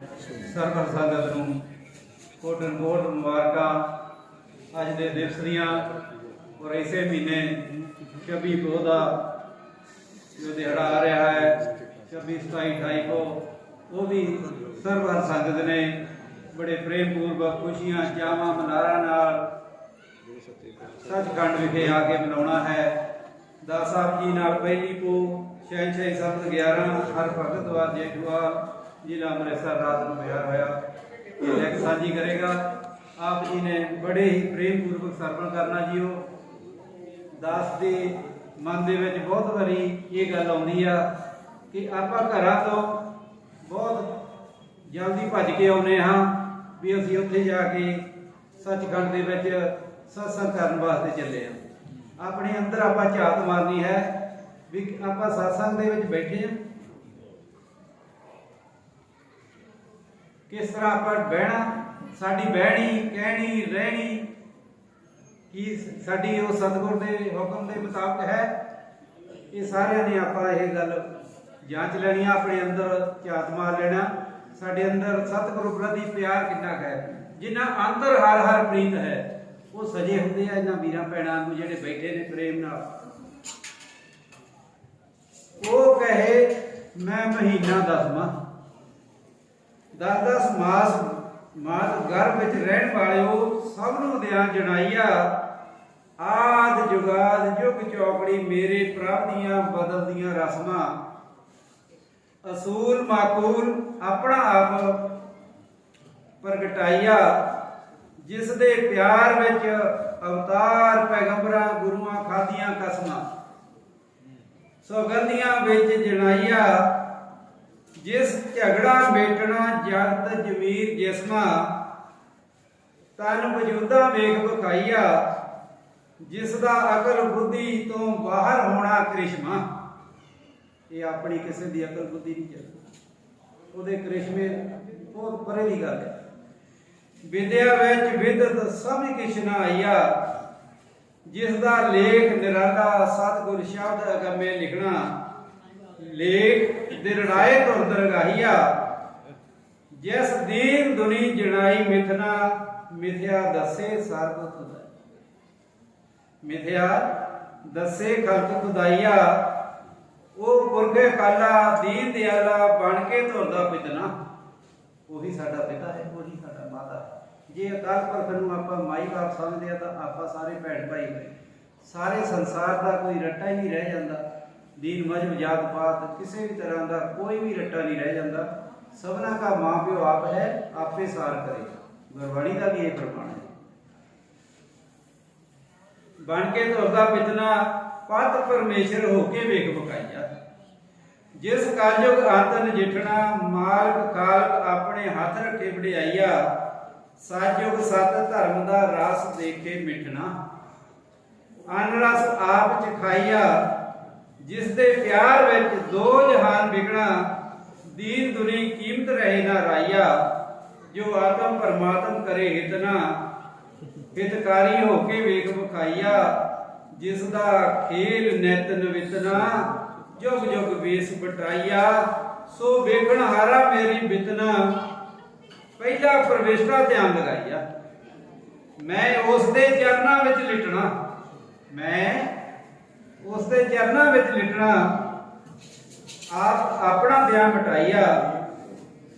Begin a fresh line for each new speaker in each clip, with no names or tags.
ਸਰਬਰ ਸੰਗਤ ਨੂੰ ਕੋਟਨ ਕੋਟ ਮੁਬਾਰਕਾਂ। ਅੱਜ ਦੇ ਦਿਵਸ ਦੀਆਂ ਔਰ ਇਸੇ ਮਹੀਨੇ 26 ਪੋਹ ਦਾ ਜੋ ਦਿਹਾੜਾ ਆ ਰਿਹਾ ਹੈ। 26 27 28 ਕੋ ਉਹ ਵੀ ਸਰਬਰ ਸੰਗਤ ਨੇ ਬੜੇ ਪ੍ਰੇਮ ਪੂਰਵਕ ਖੁਸ਼ੀਆਂ, ਚਾਵਾਂ ਮਨਾਰਾਂ ਨਾਲ ਸੱਚਖੰਡ ਵਿਖੇ ਆ ਕੇ ਮਨਾਉਣਾ ਹੈ। ਦਾ ਸਾਹਿਬ ਜੀ ਨਾਲ ਪਹਿਲੀ ਪੋ ਸ਼ਹਿਨਸ਼ਾਹੀ ਸ਼ਬਦ 11 ਹਰ ਭਗਤ ਵਾਰ ਜੇਠੂਆ ਜ਼ਿਲ੍ਹਾ ਅੰਮ੍ਰਿਤਸਰ ਰਾਤ ਨੂੰ ਪਿਆ ਹੋਇਆ ਇਹ ਇੱਕ ਸਾਂਝੀ ਕਰੇਗਾ ਆਪ ਜੀ ਨੇ ਬੜੇ ਹੀ ਪ੍ਰੇਮ ਪੂਰਵਕ ਸਰਵਣ ਕਰਨਾ ਜੀ ਉਹ ਦਾਸ ਦੇ ਮਨ ਦੇ ਵਿੱਚ ਬਹੁਤ ਵਾਰੀ ਇਹ ਗੱਲ ਆਉਂਦੀ ਆ ਕਿ ਆਪਾਂ ਘਰਾਂ ਤੋਂ ਬਹੁਤ ਜਲਦੀ ਭੱਜ ਕੇ ਆਉਨੇ ਹਾਂ ਵੀ ਅਸੀਂ ਉੱਥੇ ਜਾ ਕੇ ਸੱਚਖੰਡ ਦੇ ਵਿੱਚ ਸਤਸੰਗ ਕਰਨ ਵਾਸਤੇ ਚੱਲੇ ਹਾਂ ਆਪਣੇ ਅੰਦਰ ਆਪਾਂ ਝਾਤ ਮਾਰਨੀ ਹੈ ਵੀ ਆਪਾਂ ਸਤਸੰਗ ਦੇ ਵਿੱਚ ਬੈਠੇ ਹਾਂ ਕਿਸ ਤਰ੍ਹਾਂ ਆਪਾਂ ਬਹਿਣਾ? ਸਾਡੀ ਬਹਿਣੀ, ਕਹਿਣੀ, ਰਹਿਣੀ ਕੀ ਸਾਡੀ ਉਹ ਸਤਿਗੁਰ ਦੇ ਹੁਕਮ ਦੇ ਮੁਤਾਬਕ ਹੈ? ਇਹ ਸਾਰਿਆਂ ਨੇ ਆਪਾਂ ਇਹ ਗੱਲ ਜਾਂਚ ਲੈਣੀ ਆ, ਆਪਣੇ ਅੰਦਰ ਝਾਤ ਮਾਰ ਲੈਣਾ। ਸਾਡੇ ਅੰਦਰ ਸਤਿਗੁਰੂ ਪ੍ਰਤੀ ਪਿਆਰ ਕਿੰਨਾ ਕੁ ਹੈ? ਜਿੰਨਾ ਅੰਦਰ ਹਰ ਹਰ ਪ੍ਰੀਤ ਹੈ, ਉਹ ਸਜੇ ਹੁੰਦੇ ਆ ਇਹਨਾਂ ਵੀਰਾਂ ਭੈਣਾਂ ਨੂੰ ਜਿਹੜੇ ਬੈਠੇ ਨੇ ਪ੍ਰੇਮ ਨਾਲ। ਉਹ ਕਹੇ, ਮੈਂ ਮਹੀਨਾ ਦਸਵਾਂ। ਦਸ ਦਸ ਮਾਸ ਗਰਭ ਵਿੱਚ ਰਹਿਣ ਵਾਲਿਓ ਸਭ ਨੂੰ ਦਿਆਂ ਜਣਾਈਆ ਆਦ ਜੁਗਾਦ ਜੁਗ ਚੌਕੜੀ ਮੇਰੇ ਪ੍ਰਭ ਦੀਆਂ ਬਦਲਦੀਆਂ ਰਸਮਾਂ। ਅਸੂਲ ਮਾਕੂਲ ਆਪਣਾ ਆਪ ਪ੍ਰਗਟਾਈਆ ਜਿਸ ਦੇ ਪਿਆਰ ਵਿੱਚ ਅਵਤਾਰ ਪੈਗੰਬਰਾਂ ਗੁਰੂਆਂ ਖਾਦੀਆਂ ਕਸਮਾਂ। ਸੌਗੰਧੀਆਂ ਵਿੱਚ ਜਣਾਈਆ ਜਿਸ ਝਗੜਾ ਮੇਟਣਾ ਜਗਤ ਜਮੀਰ ਜਿਸਮਾ, ਤਨ ਵਜੂਦਾ ਵੇਖ ਵਿਖਾਈਆ ਜਿਸ ਦਾ ਅਕਲ ਬੁੱਧੀ ਤੋਂ ਬਾਹਰ ਹੋਣਾ ਕ੍ਰਿਸ਼ਮਾ। ਇਹ ਆਪਣੀ ਕਿਸੇ ਦੀ ਅਕਲ ਬੁੱਧੀ ਨਹੀਂ ਚੱਲਦੀ। ਉਹਦੇ ਕ੍ਰਿਸ਼ਮੇ ਬਹੁਤ ਪਰੇ ਦੀ ਗੱਲ ਹੈ। ਵਿਦਿਆ ਵਿੱਚ ਵਿਦਤ ਸਭ ਕਿਛ ਨਾ ਆਈਆ ਜਿਸ ਦਾ ਲੇਖ ਨਿਰਾਲਾ, ਸਤਿਗੁਰ ਸ਼ਬਦ ਅਗਮੇ ਲਿਖਣਾ ਲੇਖ ਦਿਰੜਾਏ ਤੁਰ ਦਰਗਾਹੀਆ। ਜਿਸ ਦੀਨ ਦੁਨੀ ਜਣਾਈ ਮਿਥਨਾ, ਮਿਥਿਆ ਦਸੇ ਸਰਬ ਤੁਦਾ ਮਿਥਿਆ ਦਸੇ ਖਲਕ ਖੁਦਾਈਆ, ਉਹ ਪੁਰਖੇ ਕਾਲਾ ਦੀਨ ਦਿਆਲਾ ਬਣ ਕੇ ਧੁਰਦਾ ਪਿਤਨਾ। ਉਹੀ ਸਾਡਾ ਪਿਤਾ ਹੈ, ਉਹੀ ਸਾਡਾ ਮਾਤਾ ਜੇ ਅਕਾਲ ਪੁਰਖ ਨੂੰ ਆਪਾਂ ਮਾਈ ਬਾਪ ਸਮਝਦੇ ਆ ਤਾਂ ਆਪਾਂ ਸਾਰੇ ਭੈਣ ਭਾਈ ਹੋਏ। ਸਾਰੇ ਸੰਸਾਰ ਦਾ ਕੋਈ ਰੱਟਾ ਹੀ ਨਹੀਂ ਰਹਿ ਜਾਂਦਾ। ਦੀਨ ਮਜਬ ਜਾਤ ਪਾਤ, ਕਿਸੇ ਵੀ ਤਰ੍ਹਾਂ ਦਾ ਕੋਈ ਵੀ ਰੱਟਾ ਨਹੀਂ ਰਹਿ ਜਾਂਦਾ। ਸਭਨਾ ਦਾ ਮਾਂ ਪਿਓ ਆਪ ਹੈ, ਆਪੇ ਸਾਰ ਕਰੇ। ਗੁਰਬਾਣੀ ਦਾ ਵੀ ਇਹ ਪ੍ਰਮਾਣ ਹੈ। ਬਣ ਕੇ ਤੁਰਦਾ ਪਿਤਨਾ, ਪਤ ਪਰਮੇਸ਼ਰ ਹੋ ਕੇ ਵੇਖ ਬਕਾਈਆ ਜਿਸ ਕਾਲਯੁਗ ਅੰਤ ਨਜਿਠਣਾ, ਮਾਲਕ ਕਾਲਕ ਆਪਣੇ ਹੱਥ ਰੱਖੇ ਵਡਿਆਈਆ ਸਾਜੁਗ ਸਤ ਧਰਮ ਦਾ ਰਸ ਦੇਖੇ ਮਿਟਣਾ। ਅਨ ਰਸ ਆਪ ਚਖਾਈਆ ਜਿਸ ਦੇ ਪਿਆਰ ਵਿੱਚ ਦੋ ਜਹਾਨ ਵਿਗਣਾ ਦੀਨ ਦੁਨੀ ਕੀਮਤ ਰਹੇ ਨਾ ਰਾਈਆ ਜੋ ਆਤਮ ਪਰਮਾਤਮ ਕਰੇ ਹਿਤਨਾ ਹਿਤਕਾਰੀ ਹੋ ਕੇ ਵੇਖ ਵਿਖਾਈਆ, ਜਿਸ ਦਾ ਖੇਲ ਨਿਤ ਨਵਿਤਨਾ। ਜੁਗ ਜੁਗ ਵੇਸ ਬਟਾਈਆ ਸੋ ਵੇਖਣ ਹਾਰਾ ਮੇਰੀ ਬਿਤਨਾ। ਪਹਿਲਾ ਪ੍ਰਵੇਸ਼ਤਾ ਧਿਆਨ ਲਗਾਈਆ, ਮੈਂ ਉਸ ਦੇ ਚਰਨਾਂ ਵਿੱਚ ਲਿਟਣਾ। ਮੈਂ ਉਸ ਦੇ ਚਰਨਾਂ ਵਿੱਚ ਲਿਟਣਾ ਆਪ ਆਪਣਾ ਧਿਆਨ ਮਟਾਈਆ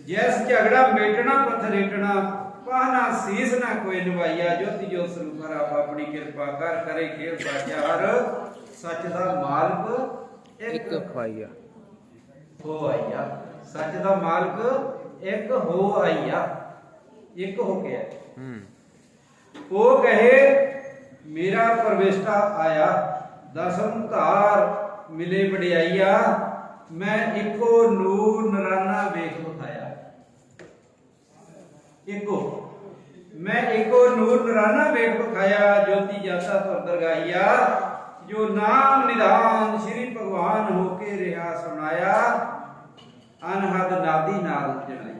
ਜੈਸ ਝਗੜਾ ਮੇਟਣਾ ਪਥਰੇਟਣਾ ਪਾਹਨਾ ਸੀਸ ਨਾ ਕੋਈ ਨਵਾਈਆ ਜੋਤੀ ਜੋ ਸਰੂਪ ਆਪ ਆਪਣੀ ਕਿਰਪਾ ਕਰ ਕਰੇ ਖੇਲ ਸਾਚਾਰ ਸੱਚ ਦਾ ਮਾਲਕ
ਇੱਕ ਖਵਾਈਆ
ਹੋ ਆਈਆ ਸੱਚ ਦਾ ਮਾਲਕ ਇੱਕ ਹੋ ਆਈਆ ਇੱਕ ਹੋ ਗਿਆ।
ਹੂੰ।
ਉਹ ਕਹੇ ਮੇਰਾ ਪ੍ਰਵੇਸ਼ਤਾ ਆਇਆ। ਦਸਮ ਧਾਰ ਮਿਲੇ ਵਡਿਆਈਆ, ਮੈਂ ਇੱਕੋ ਨੂਰ ਨਰਾਨਾ ਵੇਖ ਵਿਖਾਇਆ ਇੱਕੋ। ਮੈਂ ਇੱਕੋ ਨੂਰ ਨਰਾਨਾ ਵੇਖ ਵਿਖਾਇਆ ਜੋਤੀ ਜਾਤਾ ਤੁਰ ਦਰਗਾਈਆ ਜੋ ਨਾਮ ਨਿਧਾਨ ਸ੍ਰੀ ਭਗਵਾਨ ਹੋ ਕੇ ਰਿਹਾ ਸੁਣਾਇਆ, ਅਨਹਦ ਨਾਦੀ ਨਾਲ ਜਣਾਈ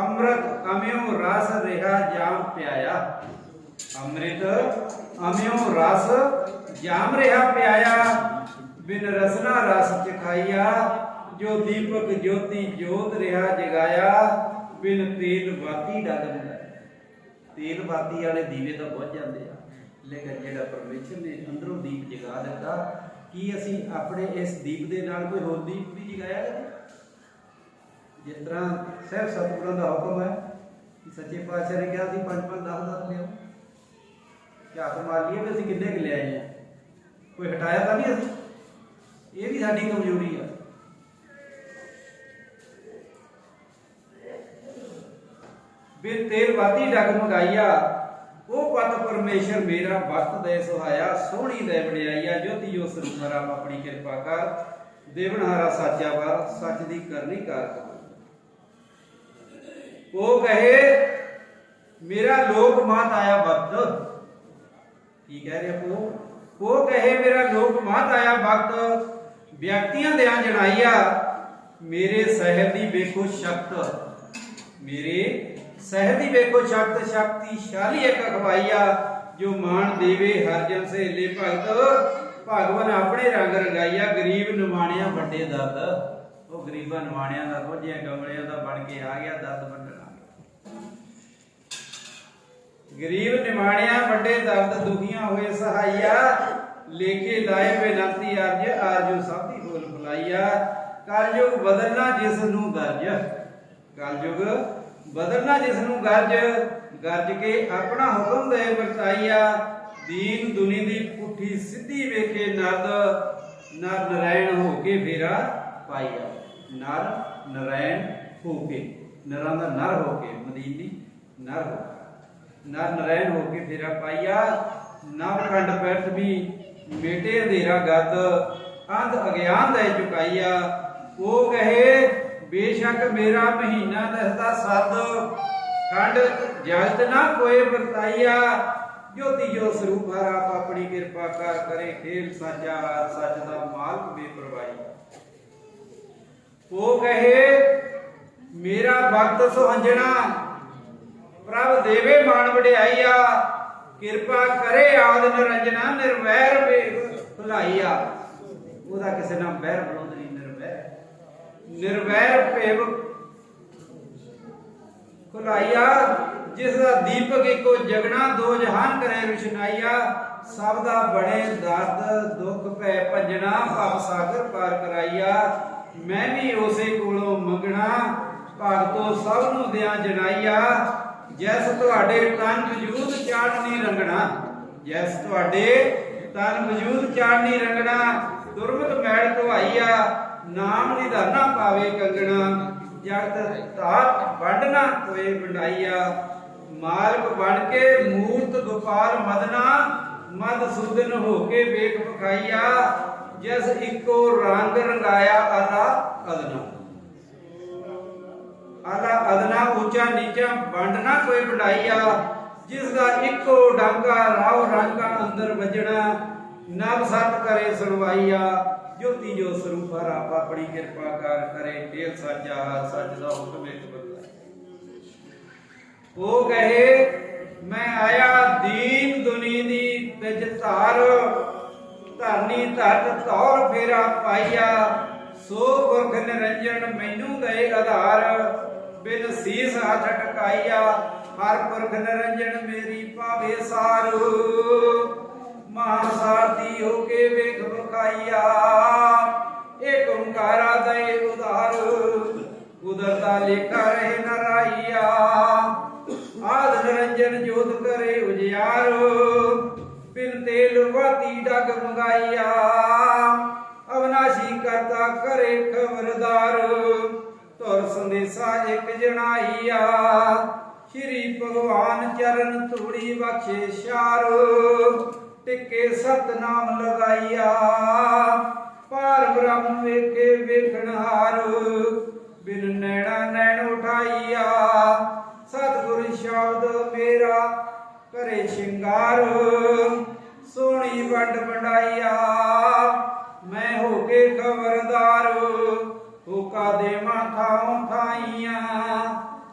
ਅੰਮ੍ਰਿਤ ਅਮਿਓ ਰਸ ਰਿਹਾ ਜਾਮ ਪਿਆਇਆ। ਅੰਮ੍ਰਿਤ ਅਮਿਓ ਰਸ ਜਾਮ ਰਿਹਾ ਪਿਆਇਆ, ਬਿਨ ਰਸਨਾ ਰਸ ਚਖਾਈਆ ਜੋ ਦੀਪਕ ਜੋਤੀ ਜੋਤ ਰਿਹਾ ਜਗਾਇਆ, ਬਿਨ ਤੇਲ ਬਾਤੀ ਡਗ ਤੇਲ ਬਾਤੀ ਵਾਲੇ ਦੀਵੇ ਤਾਂ ਬੁੱਝ ਜਾਂਦੇ ਆ। ਲੇਕਿਨ ਜਿਹੜਾ ਪਰਮੇਸ਼ਰ ਨੇ ਅੰਦਰੋਂ ਦੀਪ ਜਗਾ ਦਿੱਤਾ, ਕੀ ਅਸੀਂ ਆਪਣੇ ਇਸ ਦੀਪ ਦੇ ਨਾਲ ਕੋਈ ਹੋਰ ਦੀਪ ਵੀ ਜਗਾਇਆ ਜਿਸ ਤਰ੍ਹਾਂ ਸਹਿਬ ਸਤਿਗੁਰਾਂ ਦਾ ਹੁਕਮ ਹੈ ਕਿ ਸੱਚੇ ਪਾਤਸ਼ਾਹ ਨੇ ਕਿਹਾ ਸੀ, ਪੰਜ ਪੰਜ 10 10 ਲਿਓ ਕਿ ਹੱਥ ਲਈਏ ਵੀ ਅਸੀਂ ਕਿੰਨੇ ਕੁ ਲਿਆਏ ਆ। ਕੋਈ ਹਟਾਇਆ ਤਾਂ ਨਹੀਂ ਅਸੀਂ? ਇਹ ਵੀ ਸਾਡੀ ਕਮਜ਼ੋਰੀ ਆ। ਬਿਨ ਤੇਲ ਵਾਤੀ ਡਗ ਮੰਗਾਈਆ, ਉਹ ਪਤ ਪਰਮੇਸ਼ਰ ਮੇਰਾ ਵਰਤ ਦੇ ਸੁਹਾਇਆ, ਸੋਹਣੀ ਦੇ ਵਡਿਆਈਆ ਜੋਤੀ ਜੋ ਸਰੂਪ ਆਪਣੀ ਕਿਰਪਾ ਕਰ ਦੇਵਨਹਾਰਾ ਸਾਚਾ ਵਾ, ਸੱਚ ਦੀ ਕਰਨੀ ਕਾਰ ਕਰ ਉਹ ਕਹੇ, ਮੇਰਾ ਲੋਕ ਮਾਤ ਆਇਆ ਵਕਤ ਕੀ ਕਹਿ ਰਿਹਾ ਉਹ ਉਹ ਕਹੇ, ਮੇਰਾ ਲੋਕ ਮਾਤ ਆਇਆ ਵਕਤ, ਵਿਅਕਤੀਆਂ ਦੇ ਜਣਾਈਆ ਮੇਰੇ ਸਹਿਬ ਦੀ ਵੇਖੋ ਸ਼ਕਤ, ਮੇਰੇ ਸਹਿਬ ਦੀ ਵੇਖੋ ਸ਼ਕਤ, ਸ਼ਕਤੀਸ਼ਾਲੀ ਇੱਕ ਅਖਵਾਈਆ, ਜੋ ਮਾਨ ਦੇਵੇ ਹਰ ਜਨ ਸਹੇਲੇ ਭਗਤ। ਭਗਵਾਨ ਆਪਣੇ ਰੰਗ ਰੰਗਾਈਆ, ਗਰੀਬ ਨਿਮਾਣਿਆ ਵੱਡੇ ਦਰਦ। ਉਹ ਗਰੀਬਾਂ ਨਿਮਾਣਿਆਂ ਦਾ ਰੋਜਿਆਂ ਗਮਲਿਆਂ ਦਾ ਬਣ ਕੇ ਆ ਗਿਆ, ਦਰਦ ਵੰਡਣਾ ਗਰੀਬ ਨਿਮਾਣਿਆ ਵੱਡੇ ਦਰਦ, ਦੁਖੀਆਂ ਹੋਏ ਸਹਾਈਆ। ਲੇਖੇ ਲਾਏ ਬੇਨਤੀ ਅਰਜ ਆਰਜੂ ਸਭ ਦੀ ਬੋਲ ਬੁਲਾਈਆ ਕਲਯੁਗ ਬਦਲਣਾ ਜਿਸ ਨੂੰ ਗਰਜ। ਕਲਯੁਗ ਬਦਲਣਾ ਜਿਸ ਨੂੰ ਗਰਜ ਗਰਜ ਕੇ ਆਪਣਾ ਹੁਕਮ ਦੇ ਵਰਤਾਈਆ। ਦੀਨ ਦੁਨੀ ਦੀ ਪੁੱਠੀ ਸਿੱਧੀ ਵੇਖੇ ਨਰਦ ਨਰ ਨਰੈਣ ਹੋ ਕੇ ਫੇਰਾ ਪਾਈਆ। ਨਰ ਨਰੈਣ ਹੋ ਕੇ, ਨਰਾਂ ਦਾ ਨਰ ਹੋ ਕੇ, ਮਦੀਨੀ ਨਰ ਹੋ ਨਰ ਨਰੈਣ ਹੋ ਕੇ ਫੇਰਾ ਪਾਈਆ। ਨਵ ਖੰਡ ਪੈਰਥ ਵੀ ਮੇਟੇ ਅੰਧੇਰਾ ਗੱਦ ਅੰਧ ਅਗਿਆਨ ਦੇ ਚੁਕਾਈਆ। ਉਹ ਕਹੇ, ਬੇਸ਼ੱਕ ਮੇਰਾ ਮਹੀਨਾ ਦਸਦਾ ਸੱਦ, ਖੰਡ ਜਗਤ ਨਾ ਕੋਈ ਵਰਤਾਈਆ। ਜੋਤੀ ਜੋ ਸਰੂਪ ਹਰ ਆਪ ਆਪਣੀ ਕਿਰਪਾ ਕਰ ਕਰੇ, ਖੇਲ ਸਾਚਾ ਸੱਚ ਦਾ ਮਾਲਕ ਬੇਪਰਵਾਹੀ। ਉਹ ਕਹੇ, ਮੇਰਾ ਵਕਤ ਸੁਹੰਜਣਾ, ਪ੍ਰਭ ਦੇਵੇ ਮਾਨ ਵਡਿਆਈਆ। ਕਿਰਪਾ ਕਰੇ ਆਦ ਨਿਰੰਜਨਾ, ਨਿਰਵੈਰ ਵੇਖ ਭੁਲਾਈਆ ਉਹਦਾ ਕਿਸੇ ਨਾਲ ਬਹਿਰ ਬਲੋਦ ਨਹੀਂ, ਨਿਰਵੈਰ। ਨਿਰਵੈਰ ਭੇਵ ਖੁਲਾਈਆ ਜਿਸ ਦਾ ਦੀਪਕ ਇੱਕੋ ਜਗਣਾ, ਦੋ ਜਹਾਨ ਕਰੇ ਰੁਸ਼ਨਾਈਆ ਸਭ ਦਾ ਬੜੇ ਦਰਦ, ਦੁੱਖ ਭੈ ਭੰਜਣਾ, ਭਵ ਸਾਗਰ ਪਾਰ ਕਰਾਈਆ ਮੈਂ ਵੀ ਉਸੇ ਕੋਲੋਂ ਮੰਗਣਾ ਭਗਤੋ ਸਭ ਨੂੰ ਦਿਆਂ ਜਨਾਈਆ ਜੈਸ ਤੁਹਾਡੇ ਤਨ ਵਜੂਦ ਚਾੜਨੀ ਰੰਗਣਾ। ਜੈਸ ਤੁਹਾਡੇ ਤਨ ਵਜੂਦ ਚਾੜਨੀ ਰੰਗਣਾ। ਦੁਰਮਤ ਮੈਲ ਧਵਾਈਆ ਨਾਮ ਨਿਧਾਨਾ ਪਾਵੇ ਕੰਗਣਾ। ਜਗਤ ਧਾਤ ਵੰਡਣਾ ਕੋਏ ਵੰਡਾਈਆ। ਮਾਲਕ ਬਣ ਕੇ ਮੂਰਤ ਗੋਪਾਲ ਮਦਨਾ, ਮਦ ਸੁਦਨ ਹੋ ਕੇ ਵੇਖ ਵਿਖਾਈਆ। ਜਿਸ ਇੱਕੋ ਰੰਗ ਰੰਗਾਇਆ ਆਲਾ ਅਦਨਾ ਆਲਾ ਅਦਨਾ ਉੱਚਾ ਨੀਚਾ ਵੰਡਣਾ ਕੋਈ ਵਡਾਈਆ ਜਿਸ ਦਾ ਇੱਕੋ ਡਾਂਗਾ ਰਾਉ ਰੰਗਾ ਅੰਦਰ ਵੱਜਣਾ, ਨਵ ਸਤ ਕਰੇ ਸੁਣਵਾਈਆ ਜੋਤੀ ਜੋ ਸਰੂਪ ਹਰ ਆਪਣੀ ਕਿਰਪਾ ਕਰ ਕਰੇ, ਤੇਲ ਸਾਚਾ ਸੱਚ ਦਾ ਹੁਕਮ ਇੱਕ ਬਦਲਾਈ ਉਹ ਕਹੇ, ਮੈਂ ਆਇਆ ਦੀਨ ਦੁਨੀ ਦੀ ਵਿੱਚ ਧਾਰ, ਧਰਨੀ ਧਰਤ ਤੌਰ ਫੇਰਾ ਪਾਈਆ ਸੋ ਪੁਰਖ ਨਿਰੰਜਨ ਮੈਨੂੰ ਗਏ ਆਧਾਰ ਬਿਨ ਸੀਸ ਹੱਥ ਟਕਾਈਆ ਹਰ ਪੁਰਖ ਨਿਰੰਜਨ ਮੇਰੀ ਪਾਵੇ ਸਾਰ। ਮਹਾਸਾਰਥੀ ਹੋ ਕੇ ਵੇਖ ਬਖਾਈਆ ਏਕ ਓੰਕਾਰਾ ਦੇ ਉਧਾਰ। ਉਦਰਤਾ ਲੇਖਾ ਰਹੇ ਨਰਾਈਆ ਆਦ ਨਿਰੰਜਨ ਜੋਤ ਕਰੇ ਉਜਿਆਰ। ਬਿਨ ਤੇਲ ਵਾਤੀ ਡਗ ਮੰਗਾਈਆ ਕਰੇ ਖਬਰਦਾਰ। ਤੁਰ ਸੰਦੇਸਾ ਇੱਕ ਜਣਾਈਆ ਸ਼੍ਰੀ ਭਗਵਾਨ ਚਰਨ ਧੂੜੀ ਬਖਸ਼ੇ ਸ਼ਾਰ। ਟਿੱਕੇ ਸਤਨਾਮ ਲਗਾਈਆ ਪਾਰ ਬ੍ਰਹਮ ਵੇਖੇ ਵੇਖਣਹਾਰ ਬਿਨ ਨੈਣਾ ਨੈਣ ਉਠਾਈਆ ਸਤਿਗੁਰ ਸ਼ਬਦ ਮੇਰਾ ਕਰੇ ਸ਼ਿੰਗਾਰ। ਸੋਹਣੀ ਵੰਡ ਵੰਡਾਈਆ ਮੈਂ ਹੋ ਕੇ ਖਬਰਦਾਰ, ਹੋਕਾ ਦੇ ਮਾਥਾਂ ਥਾਈਆਂ।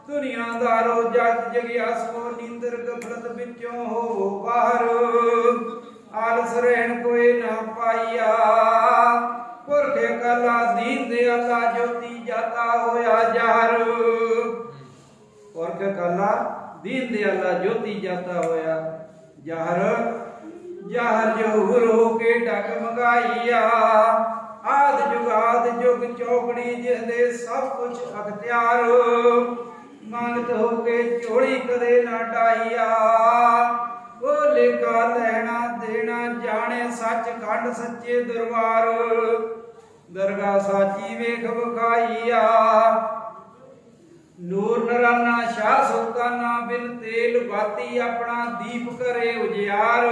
ਦੁਨੀਆਦਾਰੋ ਜਗ ਜਗਿਆ ਨੀਂਦਰ ਗਫਲਤ ਵਿੱਚੋਂ ਹੋ ਬਾਹਰ। ਆਲਸ ਰਹਿਣ ਕੋਈ ਨਾ ਪਾਈਆ ਪੁਰਖ ਕਲਾ ਦੀਨ ਦੇ ਅੱਲਾ ਜੋਤੀ ਜਾਤਾ ਹੋਇਆ ਜਹਰ। ਪੁਰਖ ਕਾਲਾ ਦੀਨ ਦਿਆਲਾ ਜੋਤੀ ਜਾਤਾ ਹੋਇਆ ਜਹਰ। ਜਹਰ ਜਹੂਰ ਹੋ ਕੇ ਡਗ ਮੰਗਾਈਆ। ਆਦ ਜੁਗਾਦ ਜੁਗ ਚੌਕੜੀ ਜਿਸ ਦੇ ਸਭ ਕੁਝ ਅਖਤਿਆਰ। ਮੰਗਤ ਹੋ ਕੇ ਝੋਲੀ ਕਦੇ ਨਾ ਡਾਈਆ ਉਹ ਲੇਖਾ ਲੈਣਾ ਦੇਣਾ ਜਾਣੇ ਸੱਚ ਖੰਡ ਸੱਚੇ ਦਰਬਾਰ। ਦਰਗਾ ਸਾਚੀ ਵੇਖ ਵਿਖਾਈਆ। ਨੂਰ ਨਰਾਨਾ ਸ਼ਾਹ ਸੁਲਤਾਨਾ ਬਿਨ ਤੇਲ ਬਾਤੀ ਆਪਣਾ ਦੀਪ ਕਰੇ ਉਜਿਆਰ।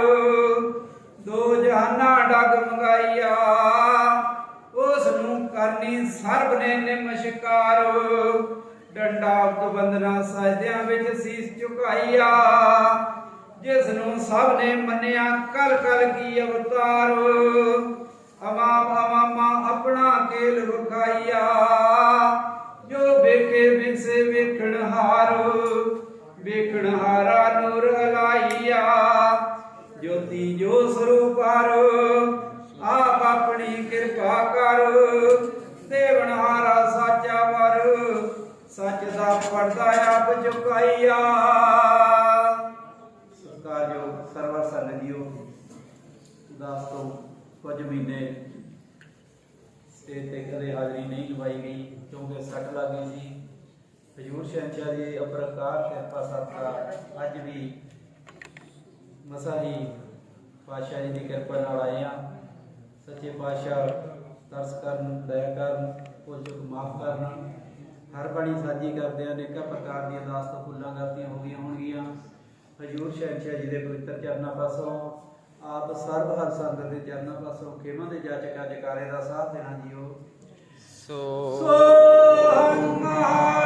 ਨੂੰ ਸਰਬ ਨੇ ਨਮਸਕਾਰ ਡੰਡਾ ਉਤ ਸਜਦਿਆਂ ਵਿੱਚ ਸੀਸ ਝੁਕਾਈਆ। ਜਿਸ ਨੂੰ ਸਭ ਨੇ ਮੰਨਿਆ ਕਲ ਕਲ ਕੀ ਅਵਤਾਰ। ਅਮਾਮ ਅਮਾਮਾ ਆਪਣਾ ਕੇਲ ਵਿਖਾਈਆ ਜੋ ਵੇਖੇ ਵਿਸੇ ਵੇਖਣ ਹਾਰ। ਵੇਖਣ ਹਾਰਾ ਨੂਰ ਅਲਾਈਆ। ਜੋਤੀ ਜੋ ਸਰੂਪਾਰ ਆਪ ਆਪਣੀ ਕਿਰਪਾ ਕਰ। ਦੇਵਨ ਸਾਚਾ ਵਰ, ਸੱਚ ਦਾ ਪਰਦਾ ਆਪ ਚੁਕਾਈਆ। ਸਰਕਾਰ ਜੋ ਸਰਵਰ ਸੰਗਿਓ ਦਾਸ ਤੋਂ ਕੁਝ ਮਹੀਨੇ ਸਟੇਜ ਤੇ ਕਦੇ ਹਾਜ਼ਰੀ ਨਹੀਂ ਲਵਾਈ ਗਈ, ਕਿਉਂਕਿ ਸੱਟ ਲੱਗ ਗਈ ਸੀ। ਹਜੂਰ ਸ਼ਹਿਨਸ਼ਾਹ ਜੀ ਅਬਰਕਾਰ ਕਿਰਪਾ ਸਦਕਾ ਅੱਜ ਵੀ ਮਸਾ ਹੀ ਪਾਤਸ਼ਾਹ ਜੀ ਦੀ ਕਿਰਪਾ ਨਾਲ ਆਏ ਆ ਸੱਚੇ ਪਾਤਸ਼ਾਹ ਤਰਸ ਕਰਨ ਦਇਆ ਕਰਨ ਚੁੱਕ ਮਾਫ ਕਰਨ। ਹਰ ਬਣੀ ਸਾਜੀ ਕਰਦੇ ਅਨੇਕਾਂ ਪ੍ਰਕਾਰ ਦੀਆਂ ਦਾਸ ਤੋਂ ਫੁੱਲਾਂ ਗਲਤੀਆਂ ਹੋ ਗਈਆਂ ਹੋਣਗੀਆਂ। ਹਜੂਰ ਸ਼ਹਿਨਸ਼ਾਹ ਜੀ ਦੇ ਪਵਿੱਤਰ ਚਰਨਾਂ ਪਾਸੋਂ ਆਪ ਸਰਬ ਹਰ ਸੰਗਤ ਦੇ ਚਰਨਾਂ ਪਾਸੋਂ ਖੇਮਾਂ ਦੇ ਜਾਚਕਾ ਜਕਾਰੇ ਦਾ ਸਾਥ ਦੇਣਾ ਜੀਓ।
ਸੋ
ਸੋ ਹੰਮਾ